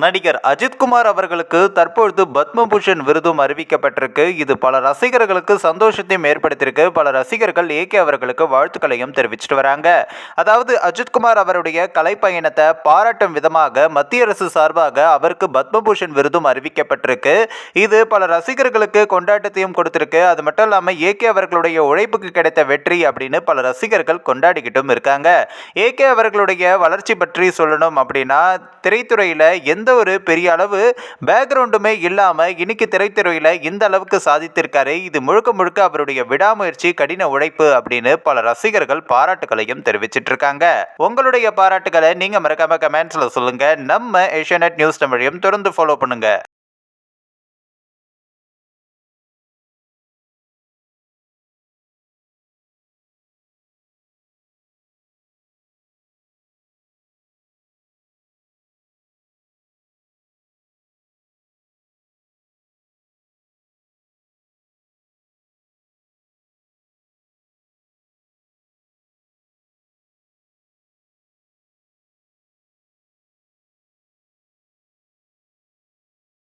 நடிகர் அஜித்குமார் அவர்களுக்கு தற்பொழுது பத்மபூஷன் விருதும் அறிவிக்கப்பட்டிருக்கு. இது பல ரசிகர்களுக்கு சந்தோஷத்தையும் ஏற்படுத்தியிருக்கு. பல ரசிகர்கள் ஏகே அவர்களுக்கு வாழ்த்துக்களையும் தெரிவிச்சிட்டு வராங்க. அதாவது அஜித்குமார் அவருடைய கலை பயணத்தை பாராட்டும் விதமாக மத்திய அரசு சார்பாக அவருக்கு பத்மபூஷன் விருதும் அறிவிக்கப்பட்டிருக்கு. இது பல ரசிகர்களுக்கு கொண்டாட்டத்தையும் கொடுத்திருக்கு. அது மட்டும் இல்லாமல் ஏகே அவர்களுடைய உழைப்புக்கு கிடைத்த வெற்றி அப்படின்னு பல ரசிகர்கள் கொண்டாடிக்கிட்டும் இருக்காங்க. ஏகே அவர்களுடைய வளர்ச்சி பற்றி சொல்லணும் அப்படின்னா திரைத்துறையில் எந்த ஒரு பெரிய அளவு பேக்ரவுண்டுமே இல்லாமல் இன்னைக்கு திரைத்துறையில் இந்த அளவுக்கு சாதித்திருக்காரு. இது முழுக்க முழுக்க அவருடைய விடாமுயற்சி கடின உழைப்பு அப்படின்னு பல ரசிகர்கள் பாராட்டுகளையும் தெரிவிச்சிட்டு இருக்காங்க உங்களுடைய பாராட்டுகளை நீங்க மறக்காம கமெண்ட்ஸ்ல சொல்லுங்க. நம்ம ஏஷியநெட் நியூஸ் தமிழையும் தொடர்ந்து ஃபாலோ பண்ணுங்க.